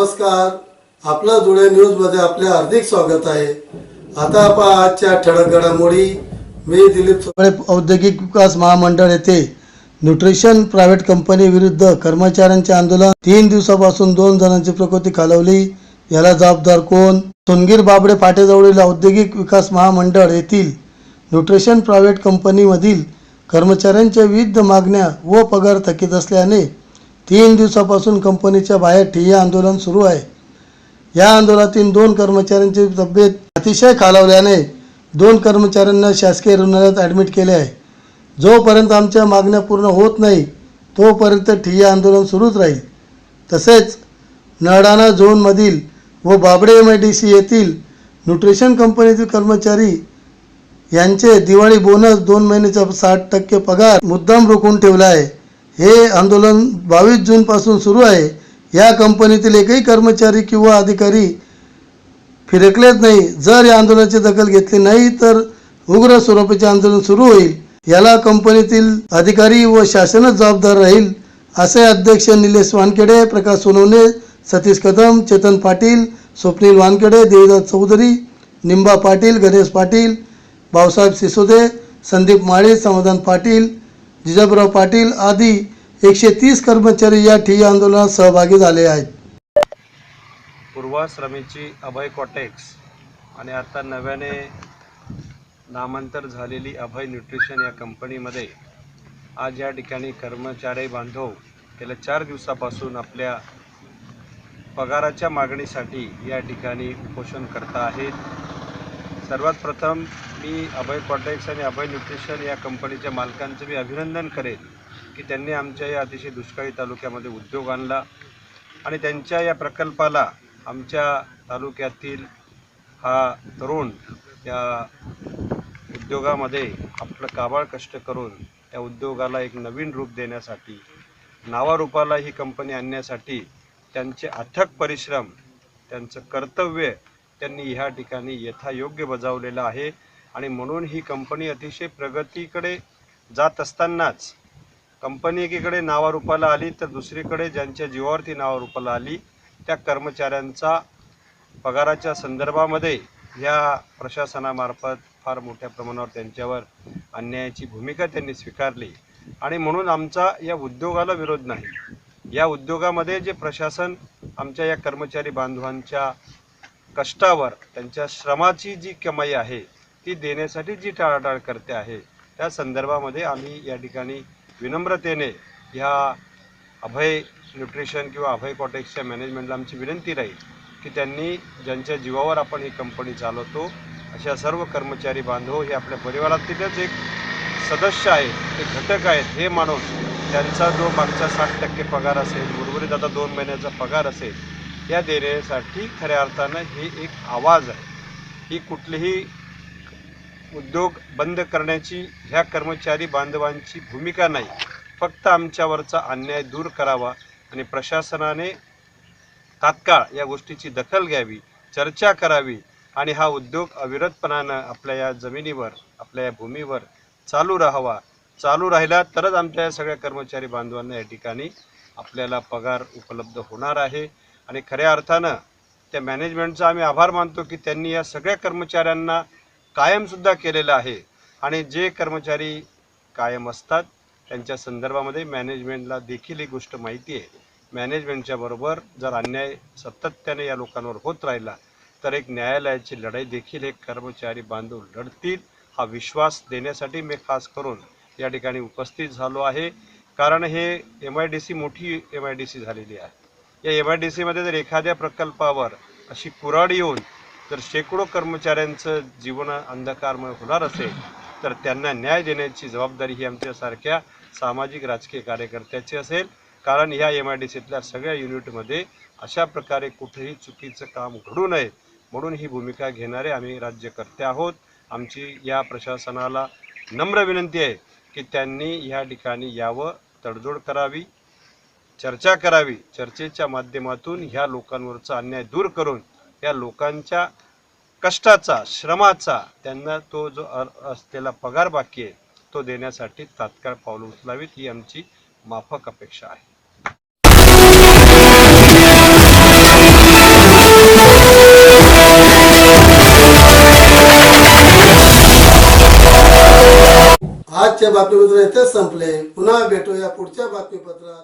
आपलं धुळे न्यूजमध्ये आपले हार्दिक स्वागत आहे. आता आपण आजच्या ठळक घडामोडी. मी दिलीप सोळे औद्योगिक विकास महामंडळ येथे न्यूट्रिशन प्रायव्हेट कंपनी विरुद्ध कर्मचाऱ्यांचे आंदोलन. तीन दिवसापासून दोन जणांची प्रकृती खालवली. याला जबाबदार कोण? सोनगीर बाबडे फाटेजवळील औद्योगिक विकास महामंडळ येथील न्यूट्रिशन प्रायव्हेट कंपनीमधील कर्मचाऱ्यांच्या विविध मागण्या व पगार थकीत असल्याने तीन दिवसापासून कंपनीच्या बाहेर ठिय्या आंदोलन सुरू आहे. या आंदोलनातील दोन कर्मचाऱ्यांची तब्येत अतिशय खालावल्याने दोन कर्मचाऱ्यांना शासकीय रुग्णालयात ॲडमिट केले आहे. जोपर्यंत आमच्या मागण्या पूर्ण होत नाही तोपर्यंत ठिय्या आंदोलन सुरूच राहील. तसेच नळाणा झोनमधील व Babade M I D C येथील न्यूट्रिशन कंपनीतील कर्मचारी यांचे दिवाळी बोनस दोन महिन्याचा साठ टक्के पगार मुद्दाम रोखून ठेवला आहे. हे आंदोलन बावीस जूनपासून सुरू आहे. या कंपनीतील एकही कर्मचारी किंवा अधिकारी फिरकलेच नाही. जर या आंदोलनाची दखल घेतली नाही तर उग्र स्वरूपाचे आंदोलन सुरू होईल. याला कंपनीतील अधिकारी व शासनच जबाबदार राहील असे अध्यक्ष निलेश वानखेडे प्रकाश सोनवणे सतीश कदम चेतन पाटील स्वप्नील वानखेडे देवदास चौधरी निंबा पाटील गणेश पाटील भाऊसाहेब सिसोदे संदीप माळी समाधान पाटील जिजाबराव पाटील आदी एकशे तीस कर्मचारी या ठिय्या आंदोलनात सहभागी झाले आहेत. पूर्वाश्रमीची अभय कॉटेक्स आणि आता नव्याने नामांतर झालेली अभय न्यूट्रिशन या कंपनीमध्ये आज या ठिकाणी कर्मचारी बांधव गेल्या चार दिवसापासून आपल्या पगाराच्या मागणीसाठी या ठिकाणी उपोषण करता आहेत. सर्वात प्रथम मी अभय कॉटेक्स आणि अभय न्यूट्रिशन या कंपनीच्या मालकांचं मी अभिनंदन करेन की त्यांनी आमच्या या अतिशय दुष्काळी तालुक्यामध्ये उद्योग आणला आणि त्यांच्या या प्रकल्पाला आमच्या तालुक्यातील हा तरुण या उद्योगामध्ये आपलं काबाळ कष्ट करून या उद्योगाला एक नवीन रूप देण्यासाठी नावारूपाला ही कंपनी आणण्यासाठी त्यांचे अथक परिश्रम त्यांचं कर्तव्य त्यांनी ह्या ठिकाणी यथायोग्य बजावलेलं आहे. आणि म्हणून ही कंपनी अतिशय प्रगतीकडे जात असतानाच कंपनी एकीकडे नावारूपाला आली तर दुसरीकडे ज्यांच्या जीवावरती नावारूपाला आली त्या कर्मचाऱ्यांचा पगाराच्या संदर्भामध्ये या प्रशासनामार्फत फार मोठ्या प्रमाणावर त्यांच्यावर अन्यायाची भूमिका त्यांनी स्वीकारली. आणि म्हणून आमचा या उद्योगाला विरोध नाही. या उद्योगामध्ये जे प्रशासन आमच्या या कर्मचारी बांधवांच्या कष्टावर त्यांच्या श्रमाची जी कमाई आहे ती देण्यासाठी जी टाळाटाळ करते आहे त्या संदर्भामध्ये आम्ही या ठिकाणी विनम्रतेने ह्या अभय न्यूट्रिशन किंवा अभय कॉटेक्सच्या मॅनेजमेंटला आमची विनंती राहील की त्यांनी ज्यांच्या जीवावर आपण ही कंपनी चालवतो अशा सर्व कर्मचारी बांधव हे आपल्या परिवारातीलच एक सदस्य आहेत ते घटक आहेत हे मानून त्यांचा जो मागचा साठ टक्के पगार असेल उर्वरित आता दोन महिन्याचा पगार असेल या देण्यासाठी खऱ्या अर्थानं हे एक आवाज आहे. ही कुठलीही उद्योग बंद करण्याची ह्या कर्मचारी बांधवांची भूमिका नाही. फक्त आमच्यावरचा अन्याय दूर करावा आणि प्रशासनाने तात्काळ या गोष्टीची दखल घ्यावी चर्चा करावी आणि हा उद्योग अविरतपणानं आपल्या या जमिनीवर आपल्या या भूमीवर चालू राहावा. चालू राहिला तरच आमच्या या सगळ्या कर्मचारी बांधवांना या ठिकाणी आपल्याला पगार उपलब्ध होणार आहे. आणि खऱ्या अर्थानं त्या मॅनेजमेंटचा आम्ही आभार मानतो की त्यांनी या सगळ्या कर्मचाऱ्यांना कायमसुद्धा केलेलं आहे. आणि जे कर्मचारी कायम असतात त्यांच्या संदर्भामध्ये मॅनेजमेंटला देखील ही गोष्ट माहिती आहे. मॅनेजमेंटच्या बरोबर जर अन्याय सातत्याने या लोकांवर होत राहिला तर एक न्यायालयाची लढाई देखील हे कर्मचारी बांधव लढतील हा विश्वास देण्यासाठी मी खास करून या ठिकाणी उपस्थित झालो आहे. कारण हे एम आय डी सी मोठी एम आय डी सी झालेली आहे. या एम आय डी सीमध्ये जर एखाद्या प्रकल्पावर अशी कुराड येऊन जर शेकडो कर्मचाऱ्यांचं जीवन अंधकारमय होणार असेल तर त्यांना न्याय देण्याची जबाबदारी ही आमच्यासारख्या सामाजिक राजकीय कार्यकर्त्याची असेल. कारण ह्या एम आय डी सीतल्या सगळ्या युनिटमध्ये अशा प्रकारे कुठेही चुकीचं काम घडू नये म्हणून ही भूमिका घेणारे आम्ही राज्यकर्ते आहोत. आमची या प्रशासनाला नम्र विनंती आहे की त्यांनी ह्या ठिकाणी यावं तडजोड करावी. चर्चा करावी चर्चेच्या माध्यमातून ह्या लोकांवरचा अन्याय दूर करून या लोकांच्या कष्टाचा श्रमाचा त्यांना तो जो असलेला पगार बाकी आहे तो देण्यासाठी तात्काळ पावलं उचलावीत ही आमची माफक अपेक्षा आहे. आजच्या बातमीपत्र येथेच संपले. पुन्हा भेटूया पुढच्या बातमीपत्रात.